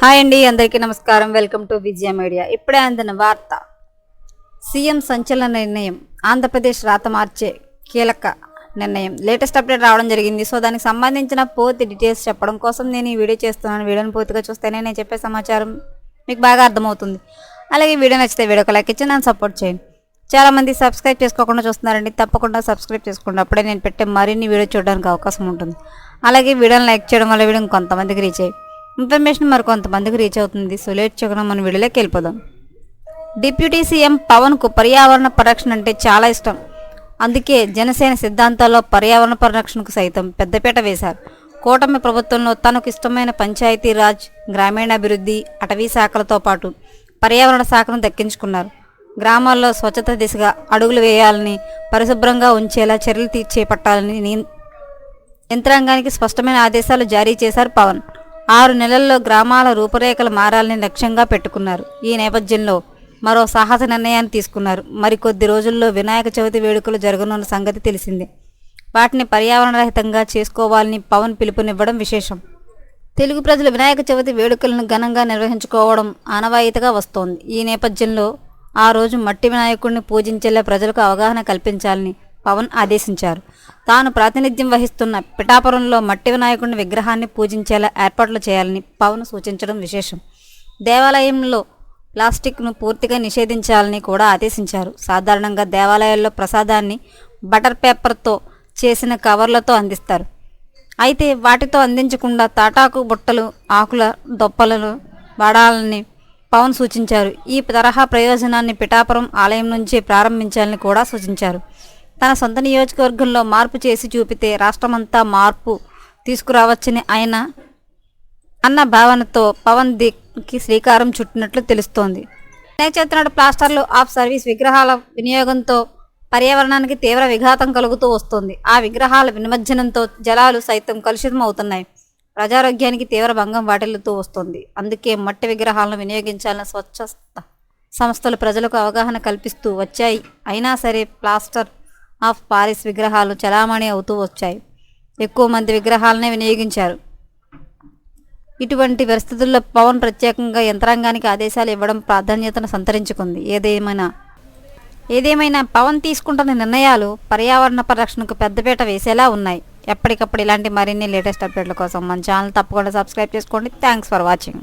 Hi అండి అందరికీ నమస్కారం. Welcome to Vijaya media. ఇప్పుడే అందిన వార్త. సీఎం సంచలన నిర్ణయం. ఆంధ్రప్రదేశ్ రాత మార్చే కీలక నిర్ణయం. లేటెస్ట్ అప్డేట్ రావడం జరిగింది. సో దానికి సంబంధించిన పూర్తి డీటెయిల్స్ చెప్పడం కోసం నేను ఈ వీడియో చేస్తున్నాను. వీడియోని పూర్తిగా చూస్తేనే నేను చెప్పే సమాచారం మీకు బాగా అర్థమవుతుంది. అలాగే వీడియో నచ్చితే వీడియోకి లైక్ ఇచ్చి నన్ను సపోర్ట్ చేయండి. చాలామంది సబ్స్క్రైబ్ చేసుకోకుండా చూస్తున్నారండి. తప్పకుండా సబ్స్క్రైబ్ చేసుకోండి. అప్పుడే నేను పెట్టే మరిన్ని వీడియో చూడడానికి అవకాశం ఉంటుంది. అలాగే వీడియోని లైక్ చేయడం వల్ల వీడియో కొంతమందికి రీచ్ అయ్యి ఇన్ఫర్మేషన్ మరి కొంతమందికి రీచ్ అవుతుంది. సో లేట్ చేయకుండా మన వీడియోలోకి వెళ్ళిపోదాం. డిప్యూటీ సీఎం పవన్కు పర్యావరణ పరిరక్షణ అంటే చాలా ఇష్టం. అందుకే జనసేన సిద్ధాంతాల్లో పర్యావరణ పరిరక్షణకు సైతం పెద్దపీట వేశారు. కూటమి ప్రభుత్వంలో తనకు ఇష్టమైన పంచాయతీ రాజ్ గ్రామీణాభివృద్ధి అటవీ శాఖలతో పాటు పర్యావరణ శాఖను దక్కించుకున్నారు. గ్రామాల్లో స్వచ్ఛత దిశగా అడుగులు వేయాలని పరిశుభ్రంగా ఉంచేలా చర్యలు తీ- చేపట్టాలని యంత్రాంగానికి స్పష్టమైన ఆదేశాలు జారీ చేశారు పవన్. ఆరు నెలల్లో గ్రామాల రూపురేఖలు మారాలని లక్ష్యంగా పెట్టుకున్నారు. ఈ నేపథ్యంలో మరో సాహస నిర్ణయాన్ని తీసుకున్నారు. మరికొద్ది రోజుల్లో వినాయక చవితి వేడుకలు జరగనున్న సంగతి తెలిసిందే. వాటిని పర్యావరణరహితంగా చేసుకోవాలని పవన్ పిలుపునివ్వడం విశేషం. తెలుగు ప్రజలు వినాయక చవితి వేడుకలను ఘనంగా నిర్వహించుకోవడం ఆనవాయితీగా వస్తోంది. ఈ నేపథ్యంలో ఆ రోజు మట్టి వినాయకుడిని పూజించేలా ప్రజలకు అవగాహన కల్పించాలని పవన్ ఆదేశించారు. తాను ప్రాతినిధ్యం వహిస్తున్న పిఠాపురంలో మట్టి వినాయకుడిని విగ్రహాన్ని పూజించేలా ఏర్పాట్లు చేయాలని పవన్ సూచించడం విశేషం. దేవాలయంలో ప్లాస్టిక్ను పూర్తిగా నిషేధించాలని కూడా ఆదేశించారు. సాధారణంగా దేవాలయాల్లో ప్రసాదాన్ని బటర్ పేపర్తో చేసిన కవర్లతో అందిస్తారు. అయితే వాటితో అందించకుండా తాటాకు బుట్టలు ఆకుల దొప్పలను వాడాలని పవన్ సూచించారు. ఈ తరహా ప్రయోజనాన్ని పిఠాపురం ఆలయం నుంచి ప్రారంభించాలని కూడా సూచించారు. తన సొంత నియోజకవర్గంలో మార్పు చేసి చూపితే రాష్ట్రమంతా మార్పు తీసుకురావచ్చని ఆయన అన్న భావనతో పవన్ దిక్కి శ్రీకారం చుట్టినట్లు తెలుస్తోంది. వినాయక ప్లాస్టర్లు ఆఫ్ సర్వీస్ విగ్రహాల వినియోగంతో పర్యావరణానికి తీవ్ర విఘాతం కలుగుతూ వస్తుంది. ఆ విగ్రహాల వినిమజ్జనంతో జలాలు సైతం కలుషితం అవుతున్నాయి ప్రజారోగ్యానికి తీవ్ర భంగం వాటిల్లుతూ వస్తుంది. అందుకే మట్టి విగ్రహాలను వినియోగించాలని స్వచ్ఛ సంస్థలు ప్రజలకు అవగాహన కల్పిస్తూ వచ్చాయి. అయినా సరే ప్లాస్టర్ ఆఫ్ పారిస్ విగ్రహాలు చలామణి అవుతూ వచ్చాయి. ఎక్కువ మంది విగ్రహాలనే వినియోగించారు. ఇటువంటి పరిస్థితుల్లో పవన్ ప్రత్యేకంగా యంత్రాంగానికి ఆదేశాలు ఇవ్వడం ప్రాధాన్యతను సంతరించుకుంది. ఏదేమైనా ఏదేమైనా పవన్ తీసుకుంటున్న నిర్ణయాలు పర్యావరణ పరిరక్షణకు పెద్దపీట వేసేలా ఉన్నాయి. ఎప్పటికప్పుడు ఇలాంటి మరిన్ని లేటెస్ట్ అప్డేట్ల కోసం మన ఛానల్ తప్పకుండా సబ్స్క్రైబ్ చేసుకోండి. Thanks for watching.